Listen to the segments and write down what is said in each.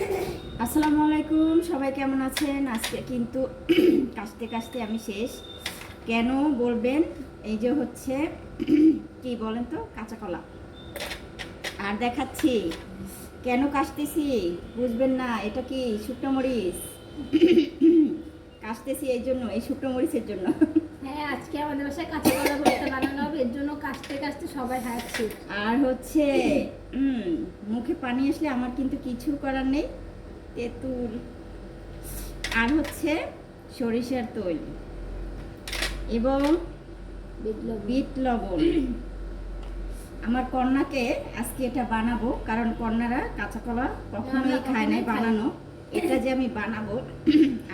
আসসালামু আলাইকুম সবাই কেমন আছেন? আজকে কিন্তু কাশতে কাশতে আমি শেষ। কেন বলবেন? এই যে হচ্ছে কি বলেন তো? কাঁচা কলা। আর দেখাচ্ছি কেন কাশতেছি? বুঝবেন না এটা কি শুকনো মরিচ? কাশতেছি এই জন্য এই শুকনো মরিচের জন্য। হ্যাঁ আজকে আমাদের বাসায় কাঁচা কলা ভর্তা বানানো হবে এর জন্য কাশতে কাশতে সবাই হাঁটছে আর হচ্ছে মুখে পানি আসলে আমার কিন্তু কিছু করার নেই। তেঁতুল আর হচ্ছে সরিষার তৈল এবং বিট লবণ। আমার কন্যাকে আজকে এটা বানাবো কারণ কন্যারা কাঁচা কলা কখনোই খায় নাই বানানো। এটা যে আমি বানাবো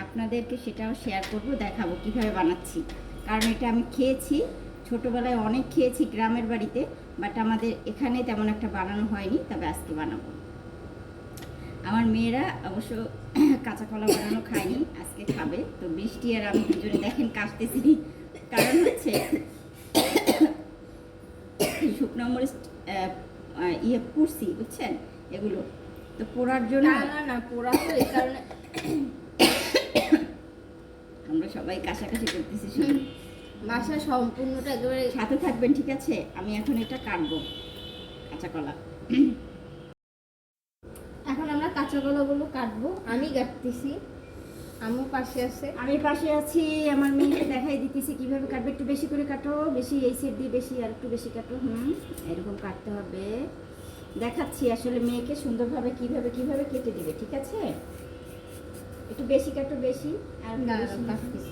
আপনাদেরকে সেটাও শেয়ার করব দেখাবো কীভাবে বানাচ্ছি। কারণ এটা আমি খেয়েছি ছোটবেলায় অনেক খেয়েছি গ্রামের বাড়িতে বাট আমাদের এখানে তেমন একটা বানানো হয়নি তবে আজকে বানাবো। আমার মেয়েরা অবশ্য কাঁচা কলা বানানো খায়নি আজকে খাবে। তো বৃষ্টি আর আমি দুজনে দেখেন কাশতেছি। কারণ হচ্ছে শুকনো মরিচ ইয়ে পুড়ছি বুঝছেন? এগুলো। তো পোড়ার জন্য না না না পোড়া তো এই কারণে আমরা সবাই কাছাকাছি করতেছি শুধু। বাসা সম্পূর্ণটা একেবারে সাথে থাকবেন ঠিক আছে? আমি এখন এটা কাটবো কাঁচা কলা। এখন আমরা কাঁচা কলাগুলো কাটবো। আমি কাটতেছি। আমু পাশে আছে। আমি পাশে আছি। আমার মেয়েকে দেখাই দিতেছি কীভাবে কাটবে। একটু বেশি করে কাটো। বেশি এই সেট দিয়ে বেশি আর একটু বেশি কাটো। হুম এরকম কাটতে হবে। দেখাচ্ছি আসলে মেয়েকে সুন্দরভাবে কীভাবে কীভাবে কেটে দিবে ঠিক আছে? একটু বেশি কাটো বেশি আর না। কাটতেছি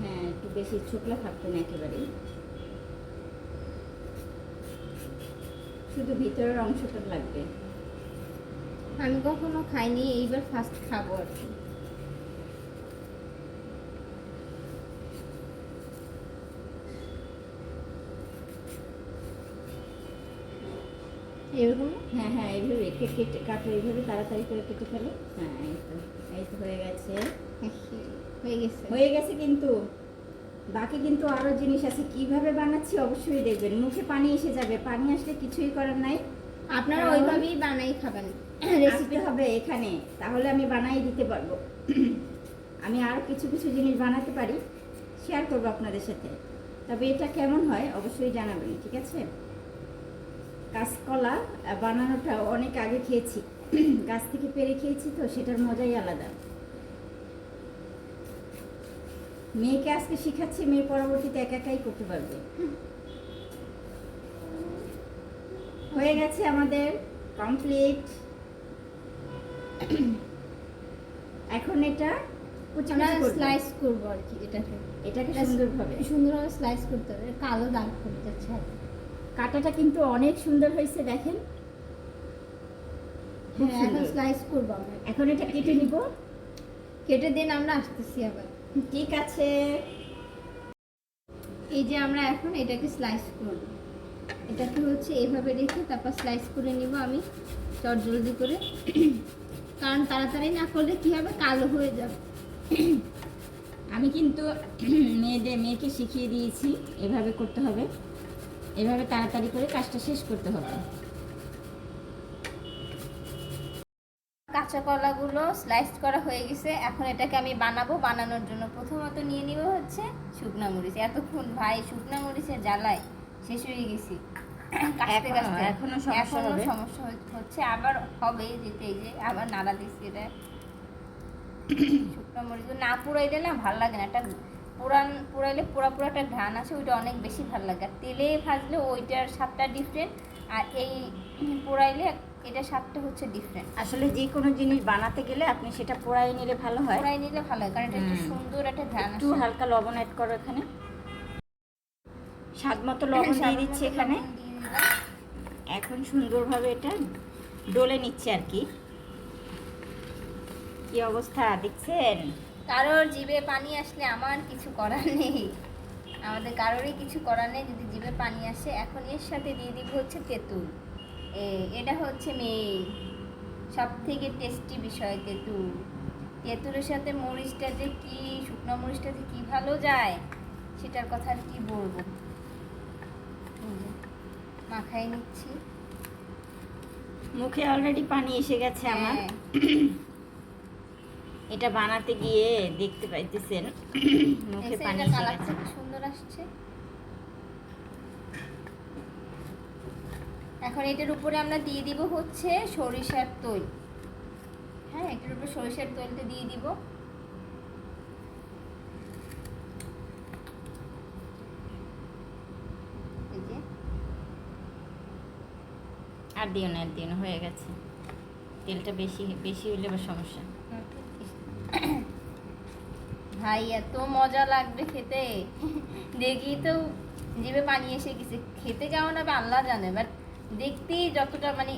হ্যাঁ একটু বেশি ছোটলা থাকতো না একেবারেই। শুধু ভিতরের অংশটা লাগবে। আমি কখনো খাইনি এইবার ফার্স্ট খাব আর কি। এরকম? হ্যাঁ হ্যাঁ এইভাবে কেটে কেটে কাটো এইভাবে তাড়াতাড়ি করে কেটে ফেলো। হ্যাঁ এই তো এই তো হয়ে গেছে। হয়ে গেছে। হয়ে গেছে কিন্তু। বাকি কিন্তু আরও জিনিস আছে কীভাবে বানাচ্ছি অবশ্যই দেখবেন। মুখে পানি এসে যাবে পানি আসলে কিছুই করার নাই। আপনারা ওইভাবেই বানাই খাবেন। রেসিপি হবে এখানে তাহলে আমি বানাই দিতে পারব। আমি আরও কিছু কিছু জিনিস বানাতে পারি শেয়ার করব আপনাদের সাথে। তবে এটা কেমন হয় অবশ্যই জানাবেন ঠিক আছে? কাঁচকলা বানানোটা অনেক আগে খেয়েছি। গাছ থেকে পেরে খেয়েছি তো সেটার মজাই আলাদা। মেয়েকে আজকে শিখাচ্ছি মেয়ে পরবর্তীতে একা একাই করতে পারবে। হয়ে গেছে আমাদের কমপ্লিট এখন এটা আমরা স্লাইস করব আর কি এটাকে। এটাকে সুন্দরভাবে। সুন্দরভাবে স্লাইস করতে হবে কালো দাগ করতে চাই কাটাটা কিন্তু অনেক সুন্দর হয়েছে দেখেন। হ্যাঁ এখন স্লাইস করব আমরা। এখন এটা কেটে নিব। কেটে দিন আমরা আসতেছি আবার। ঠিক আছে। এই যে আমরা এখন এটাকে স্লাইস করব। এটাকে হচ্ছে এভাবে রেখে তারপর স্লাইস করে নিব আমি চট জলদি করে। কারণ তাড়াতাড়ি না করলে কি হবে? কালো হয়ে যাবে। আমি কিন্তু মেয়েদের, মেয়েকে শিখিয়ে দিয়েছি এভাবে করতে হবে। এভাবে তাড়াতাড়ি করে কাজটা শেষ করতে হবে। কাঁচা কলাগুলো স্লাইস করা হয়ে গেছে। এখন এটাকে আমি বানাবো। বানানোর জন্য প্রথমত নিয়ে নিব হচ্ছে শুকনা মরিচ। এতক্ষণ ভাই শুকনা মরিচের জ্বালায় শেষ হয়ে গেছি। এখনো- সমস্যা হচ্ছে- আবার হবে যেতে এই যে আবার নাড়া দিচ্ছি এটা। শুকনো মরিচ না পুরাইলে না ভালো লাগে না। একটা পুরান পুরাইলে পুরা পুরা একটা ঘ্রাণ আছে ওইটা অনেক বেশি ভালো লাগে। আর তেলে ভাজলে ওইটার স্বাদটা ডিফারেন্ট আর এই পোড়াইলে এটা স্বাদটা হচ্ছে ডিফারেন্ট আসলে যে কোনো জিনিস বানাতে গেলে আপনি সেটা পোড়াই নিলে ভালো হয়। পোড়াই নিলে ভালো হয় কারণ এটা একটু সুন্দর একটা ঘ্রাণ একটু হালকা লবণ অ্যাড করো এখানে। স্বাদ মতো লবণ দিয়ে দিচ্ছি এখানে। এখন সুন্দরভাবে এটা ডলে নিচ্ছে আর কি। কি অবস্থা দেখছেন? কারোর জিভে পানি আসলে আমার কিছু করার নেই। আমাদের কারোরই কিছু করার নেই যদি জিভে পানি আসে। এখন এর সাথে দিয়ে দিব হচ্ছে তেঁতুল। এটা হচ্ছে মেয়ে। সব থেকে টেস্টি বিষয় তেঁতুল। তেঁতুলের সাথে মরিচটা যে কি শুকনো মরিচটা যে কি ভালো যায় সেটার কথা আর কি বলব? মাখাই নিচ্ছি। মুখে অলরেডি পানি এসে গেছে আমার। হ্যাঁ। এটা বানাতে গিয়ে দেখতে পাইতেছেন। মুখে পানি এসে কালারটা গেছে। সুন্দর আসছে। এখন এটার উপরে আমরা দিয়ে দিব হচ্ছে সরিষার তৈল। হ্যাঁ এটার উপরে সরিষার তৈলটা দিয়ে দিব। আর দিও না আর দিও না হয়ে গেছে। তেলটা বেশি বেশি হইলে আবার সমস্যা। ভাই এত মজা লাগবে খেতে। দেখি তো জিভে পানি এসে গেছে। খেতে কেমন হবে আল্লাহ জানে বাট দেখতেই যতটা মানে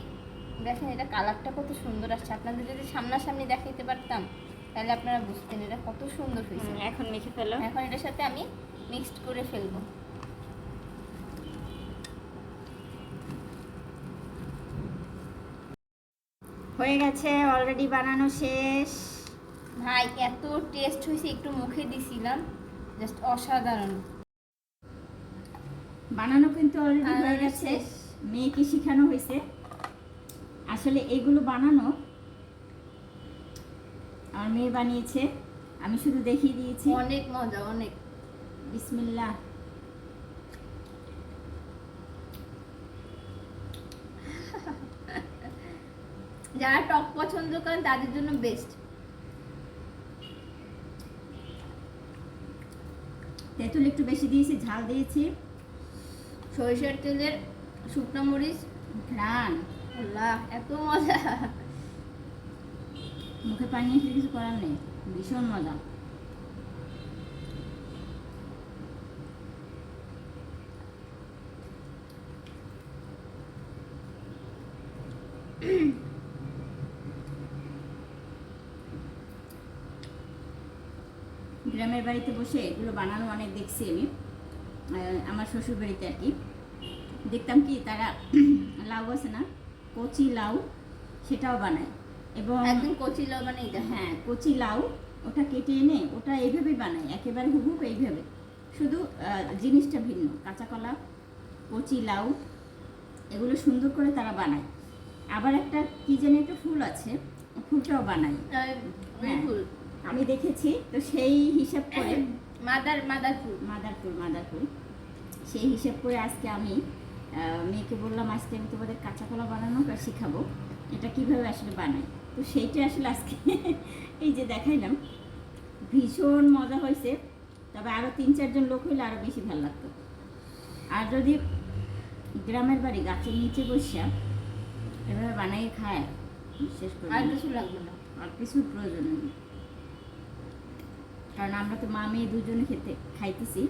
দেখেন এটা কালারটা কত সুন্দর আসছে। আপনাদের যদি সামনাসামনি দেখাইতে পারতাম তাহলে আপনারা বুঝতেন এটা কত সুন্দর হয়েছে। এখন মেখে ফেলো। এখন এটার সাথে আমি মিক্সড করে ফেলব। হয়ে গেছে অলরেডি বানানো শেষ। ভাই এত টেস্ট হয়েছে একটু মুখে দিছিলাম। জাস্ট অসাধারণ। বানানো কিন্তু অলরেডি হয়ে গেছে। শেষ। মেয়েকে শেখানো হয়েছে। আসলে এগুলো বানানো আমার মেয়ে বানিয়েছে। আমি শুধু দেখিয়ে দিয়েছি। অনেক মজা অনেক। বিসমিল্লাহ। যারা টক পছন্দ করেন তাদের জন্য বেস্ট তেঁতুল একটু বেশি দিয়েছি ঝাল দিয়েছি। সরিষার তেলের শুকনো মরিচ? ঘ্রাণ এত মজা। মুখে পানি এসে কিছু করার নেই, ভীষণ মজা। গ্রামের বাড়িতে বসে এগুলো বানানো অনেক দেখছি আমি। আমার শ্বশুর বাড়িতে আর কি। দেখতাম কি তারা লাউ আছে না কচি লাউ সেটাও বানায়। এবং একদম কচি লাউ এই দেখেন হ্যাঁ কচি লাউ ওটা কেটে এনে ওটা এইভাবেই বানায় একেবারে হুবহুব এইভাবে। শুধু জিনিসটা ভিন্ন কাঁচা কলা কচি লাউ এগুলো সুন্দর করে তারা বানায়। আবার একটা কি যেন একটা ফুল আছে ফুলটাও বানায়। হ্যাঁ। ফুল। আমি দেখেছি তো সেই হিসাব করে মাদার মাদার ফুল। মাদার ফুল মাদার ফুল। সেই হিসাব করে আজকে আমি মেয়েকে বললাম আজকে আমি তোমাদের কাঁচা কলা বানানো শেখাবো। এটা কীভাবে আসলে বানাই তো সেইটা আসলে আজকে এই যে দেখাইলাম। ভীষণ মজা হয়েছে। তবে আরও তিন চারজন লোক হইলে আরও বেশি ভালো লাগতো। আর যদি গ্রামের বাড়ি গাছের নিচে বসিয়া এভাবে বানাই খায় শেষ করে আর কিছু লাগবে না। আর কিছুর প্রয়োজন নেই। কারণ আমরা তো মা মেয়ে দুজনে খেতে খাইতেছি।